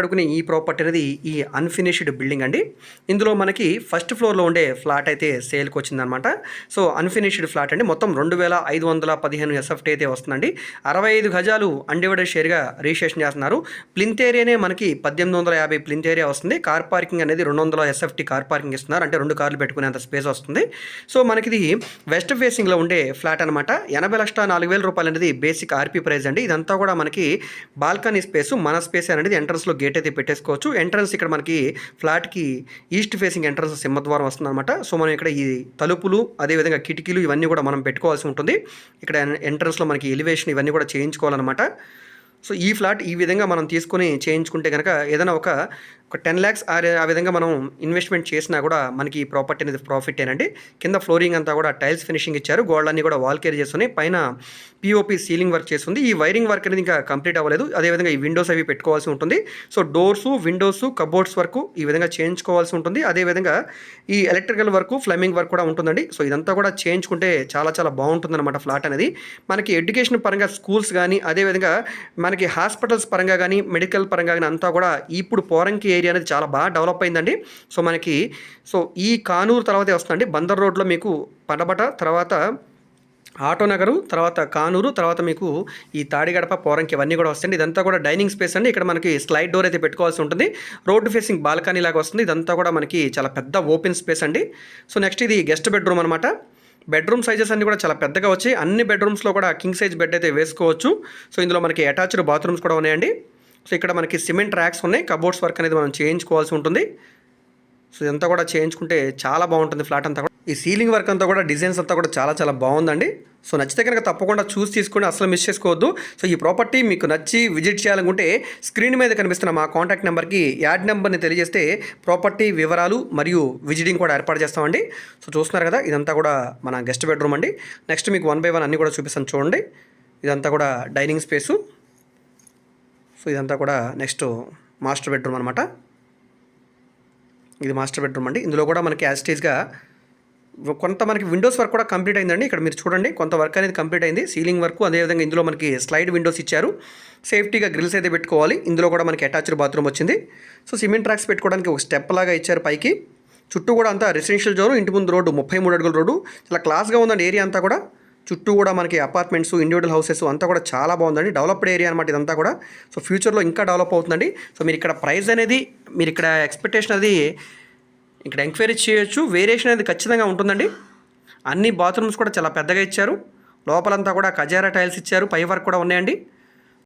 అడుగునే ఈ ప్రాపర్టీ అనేది ఈ అన్ఫినిష్డ్ బిల్డింగ్ అండి. ఇందులో మనకి ఫస్ట్ ఫ్లోర్లో ఉండే ఫ్లాట్ అయితే సేల్కి వచ్చిందనమాట సో అన్ఫినిష్డ్ ఫ్లాట్ అండి. మొత్తం రెండు వేల ఐదు వందల పదిహేను ఎస్ఎఫ్టీ అయితే వస్తుందండి. అరవై ఐదు గజాలు అన్డివైడెడ్ షేర్గా రిజిస్ట్రేషన్ చేస్తున్నారు. ప్లింత్ ఏరియానే మనకి పద్దెనిమిది వందల యాభై ప్లింత్ ఏరియా వస్తుంది. కార్ పార్కింగ్ అనేది రెండు వందల ఎస్ఎఫ్టీ కార్ పార్కింగ్ ఇస్తున్నారు. అంటే రెండు కార్లు పెట్టుకునేంత స్పేస్ వస్తుంది. సో మనకి ఇది వెస్ట్ ఫేసింగ్లో ఉండే ఫ్లాట్ అనమాట ఎనభై లక్షల నాలుగు వేల రూపాయలు అనేది బేసిక్ ఆర్పీ ప్రైస్ అండి. ఇదంతా కూడా మనకి బాల్కనీ స్పేస్ మన స్పేస్ అనేది ఎంట్రన్స్లో గేట్ అయితే పెట్టేసుకోవచ్చు. ఎంట్రన్స్ ఇక్కడ మనకి ఫ్లాట్కి ఈస్ట్ ఫేసింగ్ ఎంట్రన్స్ సింహద్వారం వస్తుంది అనమాట సో మనం ఇక్కడ ఈ తలుపులు అదేవిధంగా కిటికీలు ఇవన్నీ కూడా మనం పెట్టుకోవాల్సి ఉంటుంది. ఇక్కడ ఎంట్రన్స్లో మనకి ఎలివేషన్ ఇవన్నీ కూడా చేయించుకోవాలన్నమాట. సో ఈ ఫ్లాట్ ఈ విధంగా మనం తీసుకొని చేయించుకుంటే కనుక ఏదైనా ఒక ఒక టెన్ ల్యాక్స్ ఆ విధంగా మనం ఇన్వెస్ట్మెంట్ చేసినా కూడా మనకి ఈ ప్రాపర్టీ అనేది ప్రాఫిట్ ఏనండి. కింద ఫ్లోరింగ్ అంతా కూడా టైల్స్ ఫినిషింగ్ ఇచ్చారు. గోడలన్నీ కూడా వాల్ కేర్ చేస్తున్నాయి. పైన పిఓపి సీలింగ్ వర్క్ చేస్తుంది. ఈ వైరింగ్ వర్క్ అనేది ఇంకా కంప్లీట్ అవ్వలేదు. అదేవిధంగా ఈ విండోస్ అవి పెట్టుకోవాల్సి ఉంటుంది. సో డోర్సు విండోస్ కబోర్డ్స్ వరకు ఈ విధంగా చేయించుకోవాల్సి ఉంటుంది. అదేవిధంగా ఈ ఎలక్ట్రికల్ వర్క్ ఫ్లమింగ్ వర్క్ కూడా ఉంటుందండి. సో ఇదంతా కూడా చేయించుకుంటే చాలా చాలా బాగుంటుంది అనమాట ఫ్లాట్ అనేది. మనకి ఎడ్యుకేషన్ పరంగా స్కూల్స్ కానీ అదేవిధంగా మనకి హాస్పిటల్స్ పరంగా కానీ మెడికల్ పరంగా కానీ అంతా కూడా ఇప్పుడు పోరంకి ఏరియా అనేది చాలా బాగా డెవలప్ అయిందండి. సో మనకి సో ఈ కానూరు తర్వాతే వస్తుందండి. బందర్ రోడ్లో మీకు పడబట తర్వాత ఆటో నగరు తర్వాత కానూరు తర్వాత మీకు ఈ తాడిగడప పోరంకి ఇవన్నీ కూడా వస్తాయి ఇదంతా కూడా డైనింగ్ స్పేస్ అండి. ఇక్కడ మనకి స్లైడ్ డోర్ అయితే పెట్టుకోవాల్సి ఉంటుంది. రోడ్డు ఫేసింగ్ బాల్కనీ లాగా వస్తుంది. ఇదంతా కూడా మనకి చాలా పెద్ద ఓపెన్ స్పేస్ అండి. సో నెక్స్ట్ ఇది గెస్ట్ బెడ్రూమ్ అనమాట బెడ్రూమ్ సైజెస్ అన్ని కూడా చాలా పెద్దగా వచ్చాయి. అన్ని బెడ్రూమ్స్లో కూడా కింగ్ సైజ్ బెడ్ అయితే వేసుకోవచ్చు. సో ఇందులో మనకి అటాచ్డ్ బాత్రూమ్స్ కూడా ఉన్నాయండి. సో ఇక్కడ మనకి సిమెంట్ ర్యాక్స్ ఉన్నాయి కబోర్డ్స్ వర్క్ అనేది మనం చేయించుకోవాల్సి ఉంటుంది. సో ఇదంతా కూడా చేయించుకుంటే చాలా బాగుంటుంది ఫ్లాట్ అంతా కూడా. ఈ సీలింగ్ వర్క్ అంతా కూడా డిజైన్స్ అంతా కూడా చాలా చాలా బాగుందండి. సో నచ్చితే కనుక తప్పకుండా చూసి తీసుకుని అసలు మిస్ చేసుకోవద్దు. సో ఈ ప్రాపర్టీ మీకు నచ్చి విజిట్ చేయాలనుకుంటే స్క్రీన్ మీద కనిపిస్తున్న మా కాంటాక్ట్ నెంబర్కి యాడ్ నెంబర్ని తెలియజేస్తే ప్రాపర్టీ వివరాలు మరియు విజిటింగ్ కూడా ఏర్పాటు చేస్తామండి. సో చూస్తున్నారు కదా ఇదంతా కూడా మన గెస్ట్ బెడ్రూమ్ అండి. నెక్స్ట్ మీకు వన్ బై వన్ అన్నీ కూడా చూపిస్తాను చూడండి. ఇదంతా కూడా డైనింగ్ స్పేసు సో ఇదంతా కూడా నెక్స్ట్ మాస్టర్ బెడ్రూమ్ అనమాట ఇది మాస్టర్ బెడ్రూమ్ అండి. ఇందులో కూడా మనకి యాజిటీజ్గా కొంత మనకి విండోస్ వర్క్ కూడా కంప్లీట్ అయిందండి. ఇక్కడ మీరు చూడండి కొంత వర్క్ అనేది కంప్లీట్ అయింది. సీలింగ్ వర్క్ అదేవిధంగా ఇందులో మనకి స్లైడ్ విండోస్ ఇచ్చారు. సేఫ్టీగా గ్రిల్స్ అయితే పెట్టుకోవాలి. ఇందులో కూడా మనకి అటాచ్డ్ బాత్రూమ్ వచ్చింది. సో సిమెంట్ ట్రాక్స్ పెట్టుకోవడానికి ఒక స్టెప్ లాగా ఇచ్చారు పైకి. చుట్టూ కూడా అంతా రెసిడెన్షియల్ జోన్ ఇంటి ముందు రోడ్డు ముప్పై మూడు అడుగుల రోడ్డు. చాలా క్లాస్గా ఉందండి ఏరియా అంతా కూడా. చుట్టూ కూడా మనకి అపార్ట్మెంట్స్ ఇండివిజువల్ హౌసెస్ అంతా కూడా చాలా బాగుందండి. డెవలప్డ్ ఏరియా అనమాట ఇదంతా కూడా. సో ఫ్యూచర్లో ఇంకా డెవలప్ అవుతుందండి. సో మీరు ఇక్కడ ప్రైస్ అనేది మీరు ఇక్కడ ఎక్స్పెక్టేషన్ అది ఇక్కడ ఎంక్వైరీ చేయొచ్చు. వేరియేషన్ అనేది ఖచ్చితంగా ఉంటుందండి. అన్ని బాత్రూమ్స్ కూడా చాలా పెద్దగా ఇచ్చారు. లోపలంతా కూడా కజారా టైల్స్ ఇచ్చారు. పై వర్క్ కూడా ఉన్నాయండి.